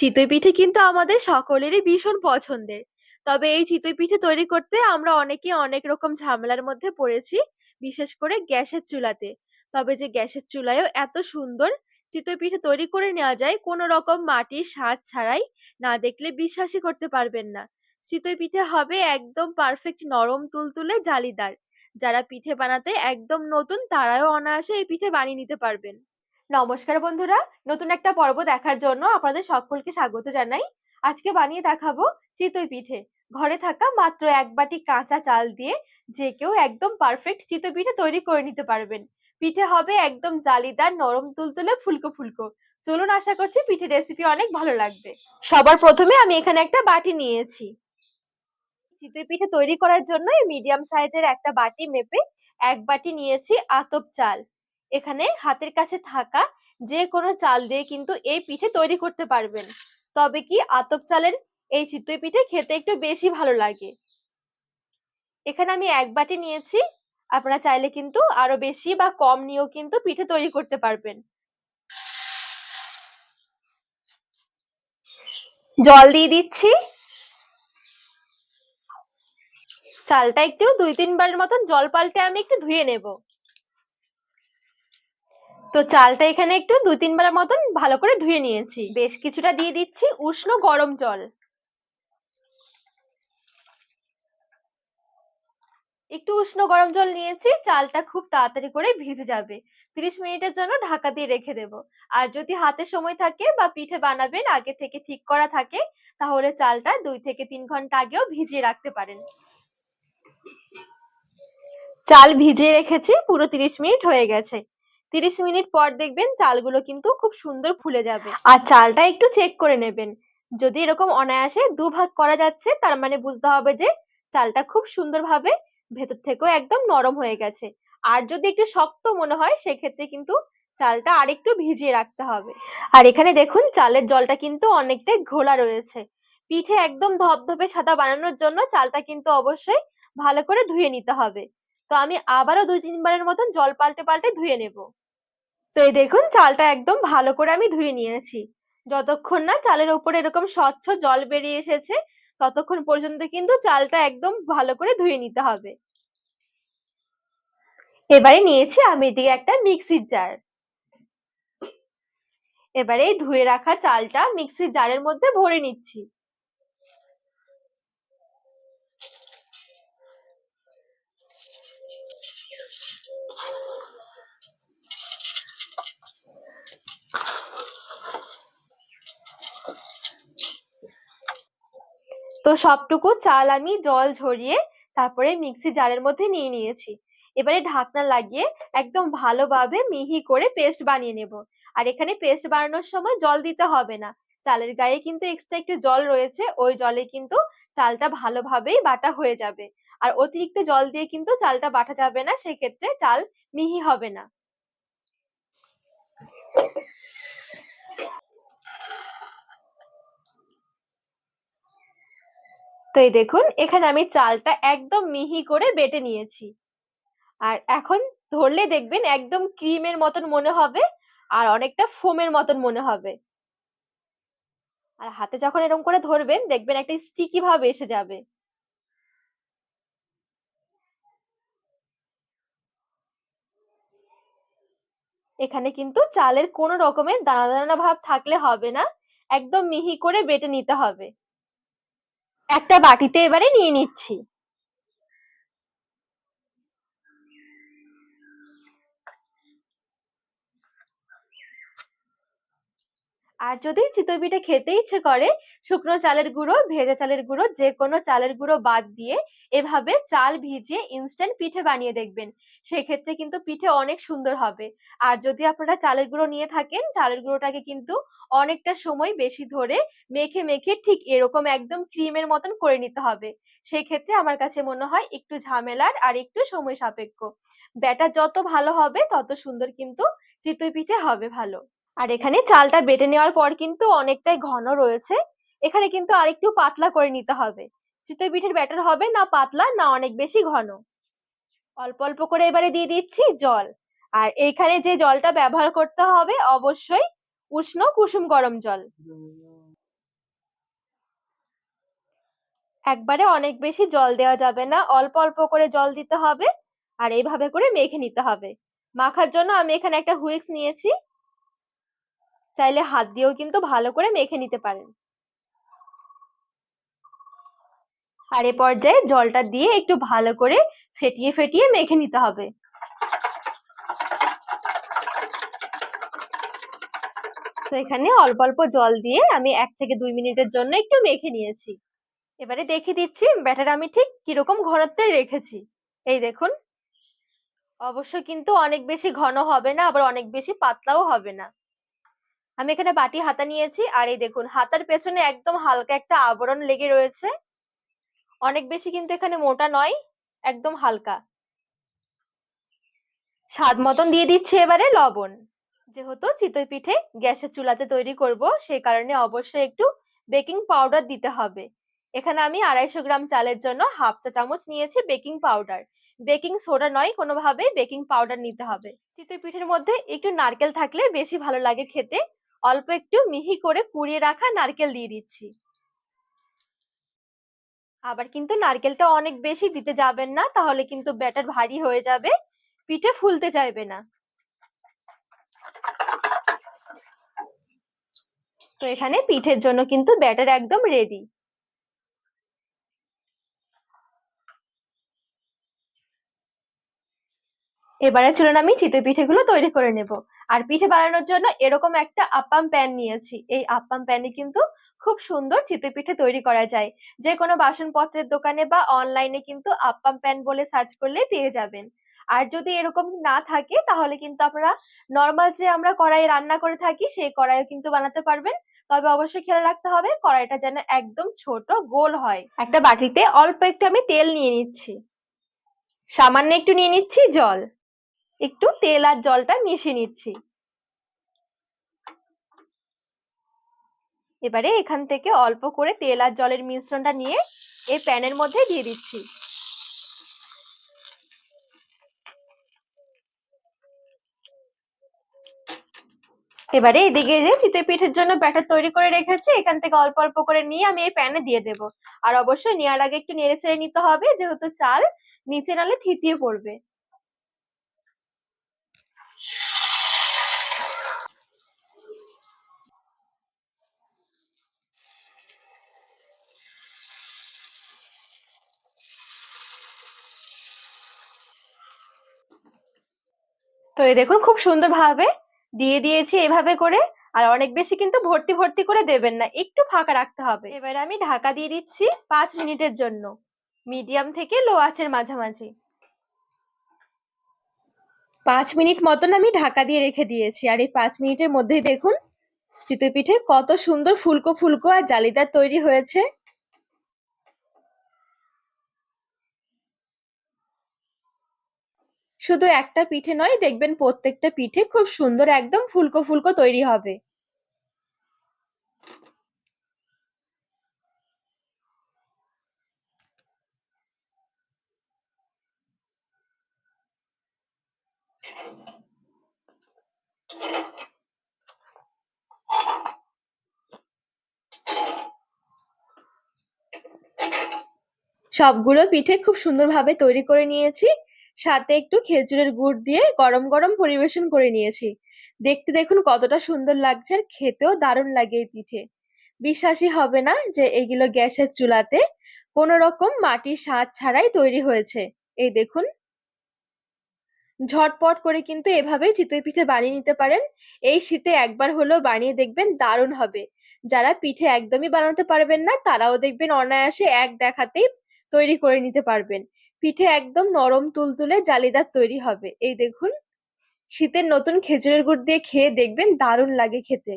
চিতই পিঠে কিন্তু আমাদের সকলেরই ভীষণ পছন্দের। তবে এই চিতই পিঠে তৈরি করতে আমরা অনেকেই অনেক রকম ঝামেলার মধ্যে পড়েছি, বিশেষ করে গ্যাসের চুলাতে। তবে যে গ্যাসের চুলায়ও এত সুন্দর চিতই পিঠে তৈরি করে নেওয়া যায় কোনো রকম মাটির স্বাদ ছাড়াই, না দেখলে বিশ্বাসই করতে পারবেন না। চিতই পিঠে হবে একদম পারফেক্ট নরম তুলতুলে জালিদার। যারা পিঠে বানাতে একদম নতুন তারাও অনায়াসে এই পিঠে বানিয়ে নিতে পারবেন। নমস্কার বন্ধুরা, নতুন একটা পর্ব দেখার জন্য আপনাদের সকলকে স্বাগত জানাই। আজকে বানিয়ে দেখাবো চিতই পিঠে। ঘরে থাকা মাত্র এক বাটি কাঁচা চাল দিয়ে যে কেউ একদম পারফেক্ট চিতই পিঠে তৈরি করে নিতে পারবেন। পিঠে হবে একদম জালিদার, নরম, তুলতুলে, ফুলকো ফুলকো। চলুন আশা করছি পিঠে রেসিপি অনেক ভালো লাগবে। সবার প্রথমে আমি এখানে একটা বাটি নিয়েছি। চিতই পিঠে তৈরি করার জন্য মিডিয়াম সাইজের একটা বাটি মেপে এক বাটি নিয়েছি আতপ চাল। এখানে হাতের কাছে থাকা যে কোনো চাল দিয়ে কিন্তু এই পিঠে তৈরি করতে পারবেন। তবে কি আতপ চালের এই চিতই পিঠে খেতে একটু বেশি ভালো লাগে? এখানে আমি এক বাটি নিয়েছি। আপনারা চাইলে কিন্তু আরও বেশি বা কম নিয়েও কিন্তু পিঠে তৈরি করতে পারবেন। জল দিয়ে দিচ্ছি। চালটা একটু দুই তিনবারের মতন জল পাল্টে আমি একটু ধুয়ে নেব। তো চালটা এখানে একটু দুই তিনবার মতন ভালো করে ধুয়ে নিয়েছি। বেশ কিছুটা দিয়ে দিচ্ছি উষ্ণ গরম জল। একটু উষ্ণ গরম জল নিয়েছি, চালটা খুব তাড়াতাড়ি করে ভিজে যাবে। তিরিশ মিনিটের জন্য ঢাকা দিয়ে রেখে দেব। আর যদি হাতে সময় থাকে বা পিঠে বানাবেন, আগে থেকে ঠিক করা থাকে, তাহলে চালটা দুই থেকে তিন ঘণ্টা আগেও ভিজিয়ে রাখতে পারেন। চাল ভিজিয়ে রেখেছি, পুরো তিরিশ মিনিট হয়ে গেছে। তিরিশ মিনিট পর দেখবেন চালগুলো কিন্তু খুব সুন্দর ফুলে যাবে। আর চালটা একটু চেক করে নেবেন। যদি এরকম অনায়াসে দু ভাগ করা যাচ্ছে তার মানে বুঝতে হবে যে চালটা খুব সুন্দরভাবে ভেতর থেকেও একদম নরম হয়ে গেছে। আর যদি একটু শক্ত মনে হয় সেক্ষেত্রে কিন্তু চালটা আরেকটু ভিজিয়ে রাখতে হবে। আর এখানে দেখুন চালের জলটা কিন্তু অনেকটাই ঘোলা রয়েছে। পিঠে একদম ধপধপে সাদা বানানোর জন্য চালটা কিন্তু অবশ্যই ভালো করে ধুয়ে নিতে হবে। তো আমি আবারও দুই তিনবারের মতন জল পাল্টে পাল্টে ধুয়ে নেব। তো এই দেখুন, চালটা একদম ভালো করে আমি ধুয়ে নিয়েছি। যতক্ষণ না চালের উপরে এরকম স্বচ্ছ জল বেরিয়ে এসেছে, ততক্ষণ পর্যন্ত কিন্তু চালটা একদম ভালো করে ধুয়ে নিতে হবে। এবারে নিয়েছি আমি এদিকে একটা মিক্সির জার। এবারে ধুয়ে রাখা চালটা মিক্সির জারের মধ্যে ভরে নিচ্ছি। তো সবটুকু চাল আমি জল ঝরিয়ে তারপরে মিক্সি জারের মধ্যে নিয়ে নিয়েছি। এবারে ঢাকনা লাগিয়ে একদম ভালোভাবে মিহি করে পেস্ট বানিয়ে নেব। আর এখানে পেস্ট বানানোর সময় জল দিতে হবে না। চালের গায়ে কিন্তু এক্সট্রা একটু জল রয়েছে, ওই জলে কিন্তু চালটা ভালোভাবেই বাটা হয়ে যাবে। আর অতিরিক্ত জল দিয়ে কিন্তু চালটা বাটা যাবে না, সেক্ষেত্রে চাল মিহি হবে না। তো এই দেখুন, এখানে আমি চালটা একদম মিহি করে বেটে নিয়েছি। আর এখন ধরলে দেখবেন একদম ক্রিমের মতন মনে হবে আর অনেকটা ফোমের মতন মনে হবে। আর হাতে যখন এরকম করে ধরবেন, দেখবেন একটা স্টিকি ভাব এসে যাবে। এখানে কিন্তু চালের কোনো রকমের দানা দানা ভাব থাকলে হবে না, একদম মিহি করে বেটে নিতে হবে। একটা বাটিতে এবারে নিয়ে নিচ্ছি। আর যদি চিতই পিঠে খেতে ইচ্ছে করে, শুকনো চালের গুঁড়ো, ভেজা চালের গুঁড়ো যে কোনো চালের গুঁড়ো বাদ দিয়ে এভাবে চাল ভিজিয়ে ইনস্ট্যান্ট পিঠে বানিয়ে দেখবেন। সেক্ষেত্রে কিন্তু পিঠে অনেক সুন্দর হবে। আর যদি আপনারা চালের গুঁড়ো নিয়ে থাকেন, চালের গুঁড়োটাকে কিন্তু অনেকটা সময় বেশি ধরে মেখে মেখে ঠিক এরকম একদম ক্রিমের মতন করে নিতে হবে। সেক্ষেত্রে আমার কাছে মনে হয় একটু ঝামেলার আর একটু সময় সাপেক্ষ। ব্যাটার যত ভালো হবে, তত সুন্দর কিন্তু চিতই পিঠে হবে ভালো। আর এখানে চালটা বেটে নেওয়ার পর কিন্তু অনেকটাই ঘন রয়েছে। এখানে কিন্তু আরেকটু পাতলা করে নিতে হবে। চিতই পিঠের ব্যাটার হবে না পাতলা, না অনেক বেশি ঘন। অল্প অল্প করে এবারে দিয়ে দিচ্ছি জল। আর এইখানে যে জলটা ব্যবহার করতে হবে অবশ্যই উষ্ণ কুসুম গরম জল। একবারে অনেক বেশি জল দেওয়া যাবে না, অল্প অল্প করে জল দিতে হবে। আর এইভাবে করে মেখে নিতে হবে। মাখার জন্য আমি এখানে একটা হুইক্স নিয়েছি। চাইলে হাত দিয়েও কিন্তু ভালো করে মেখে নিতে পারেন। আর এ পর্যায়ে জলটা দিয়ে একটু ভালো করে ফেটিয়ে ফেটিয়ে মেখে নিতে হবে। তো এখানে অল্প অল্প জল দিয়ে আমি এক থেকে দুই মিনিটের জন্য একটু মেখে নিয়েছি। এবারে দেখে দিচ্ছি ব্যাটার আমি ঠিক কীরকম ঘনত্বে রেখেছি। এই দেখুন। অবশ্য কিন্তু অনেক বেশি ঘন হবে না, আবার অনেক বেশি পাতলাও হবে না। আমি এখানে বাটি হাতা নিয়েছি, আর এই দেখুন, হাতার পেছনে একদম হালকা একটা আবরণ লেগে রয়েছে। অনেক বেশি কিন্তু এখানে মোটা নয়, একদম হালকা। স্বাদ মতন দিয়ে দিচ্ছি এবারে লবণ। যেহেতু চিতই পিঠে গ্যাসের চুলাতে তৈরি করব, সেই কারণে অবশ্যই একটু বেকিং পাউডার দিতে হবে। এখানে আমি আড়াইশো গ্রাম চালের জন্য হাফ চা চামচ নিয়েছি বেকিং পাউডার। বেকিং সোডা নয় কোনোভাবে বেকিং পাউডার নিতে হবে। চিতই পিঠের মধ্যে একটু নারকেল থাকলে বেশি ভালো লাগে খেতে। অল্প একটু মিহি করে কুড়িয়ে রাখা নারকেল দিয়ে দিচ্ছি। আবার কিন্তু নারকেলটা অনেক বেশি দিতে যাবেন না, তাহলে কিন্তু ব্যাটার ভারী হয়ে যাবে, পিঠে ফুলতে চাইবে না। তো এখানে পিঠের জন্য কিন্তু ব্যাটার একদম রেডি এবারে চলুন আমি চিতই পিঠেগুলো তৈরি করে নেব। আর পিঠে বানানোর জন্য এরকম একটা আপ্পাম প্যান নিয়েছি। এই আপ্পাম প্যানে কিন্তু খুব সুন্দর চিতই পিঠে তৈরি করা যায়। যে কোনো বাসনপত্রের দোকানে বা অনলাইনে কিন্তু আপ্পাম প্যান বলে সার্চ করলেই পেয়ে যাবেন। আর যদি এরকম না থাকে, তাহলে কিন্তু আপনারা নর্মাল যে আমরা কড়াই রান্না করে থাকি, সেই কড়াইও কিন্তু বানাতে পারবেন। তবে অবশ্যই খেয়াল রাখতে হবে, কড়াইটা যেন একদম ছোট, গোল হয়। একটা বাটিতে অল্প একটু আমি তেল নিয়ে নিচ্ছি। সামান্য একটু নিয়ে নিচ্ছি জল। একটু তেল আর জলটা মিশিয়ে নিচ্ছি। এবারে এখান থেকে অল্প করে তেল আর জলের মিশ্রণটা নিয়ে এই প্যানের মধ্যে দিয়ে দিচ্ছি। এবারে এদিকে যে চিতই পিঠের জন্য ব্যাটার তৈরি করে রেখেছি, এখান থেকে অল্প অল্প করে নিয়ে আমি এই প্যানে দিয়ে দেব। আর অবশ্যই নেওয়ার আগে একটু নেড়ে চেড়ে নিতে হবে, যেহেতু চাল নিচে নালে থিতিয়ে পড়বে। তো এই দেখুন, খুব সুন্দর ভাবে দিয়ে দিয়েছি এভাবে করে। আর অনেক বেশি কিন্তু ভর্তি ভর্তি করে দেবেন না, একটু ফাঁকা রাখতে হবে। এবারে আমি ঢাকা দিয়ে দিচ্ছি পাঁচ মিনিটের জন্য, মিডিয়াম থেকে লো আঁচের মাঝামাঝি। পাঁচ মিনিট মতন আমি ঢাকা দিয়ে রেখে দিয়েছি। আর এই পাঁচ মিনিটের মধ্যেই দেখুন, চিতই পিঠে কত সুন্দর ফুলকো ফুলকো আর জালিদার তৈরি হয়েছে। শুধু একটা পিঠে নয়, দেখবেন প্রত্যেকটা পিঠে খুব সুন্দর একদম ফুলকো ফুলকো তৈরি হবে। সবগুলো পিঠে খুব সুন্দরভাবে তৈরি করে নিয়েছি। সাথে একটু খেজুরের গুড় দিয়ে গরম গরম পরিবেশন করে নিয়েছি। দেখতে দেখুন কতটা সুন্দর লাগছে আর খেতেও দারুণ লাগে এই পিঠে। বিশ্বাসই হবে না যে এগুলো গ্যাসের চুলাতে কোনো রকম মাটির স্বাদ ছাড়াই তৈরি হয়েছে। এই দেখুন ঝটপট করে কিন্তু এভাবেই চিতই পিঠে বানিয়ে নিতে পারেন। এই শীতে একবার হলেও বানিয়ে দেখবেন দারুণ হবে। যারা পিঠে একদমই বানাতে পারবেন না, তারাও দেখবেন অনায়াসে এক দেখাতেই তৈরি করে নিতে পারবেন। পিঠে একদম নরম তুলতুলে জালিদার তৈরি হবে। এই দেখুন, শীতের নতুন খেজুরের গুড় দিয়ে খেয়ে দেখবেন দারুণ লাগে খেতে।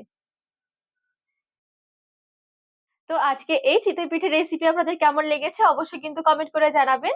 তো আজকে এই চিতই পিঠের রেসিপি আপনাদের কেমন লেগেছে অবশ্যই কিন্তু কমেন্ট করে জানাবেন।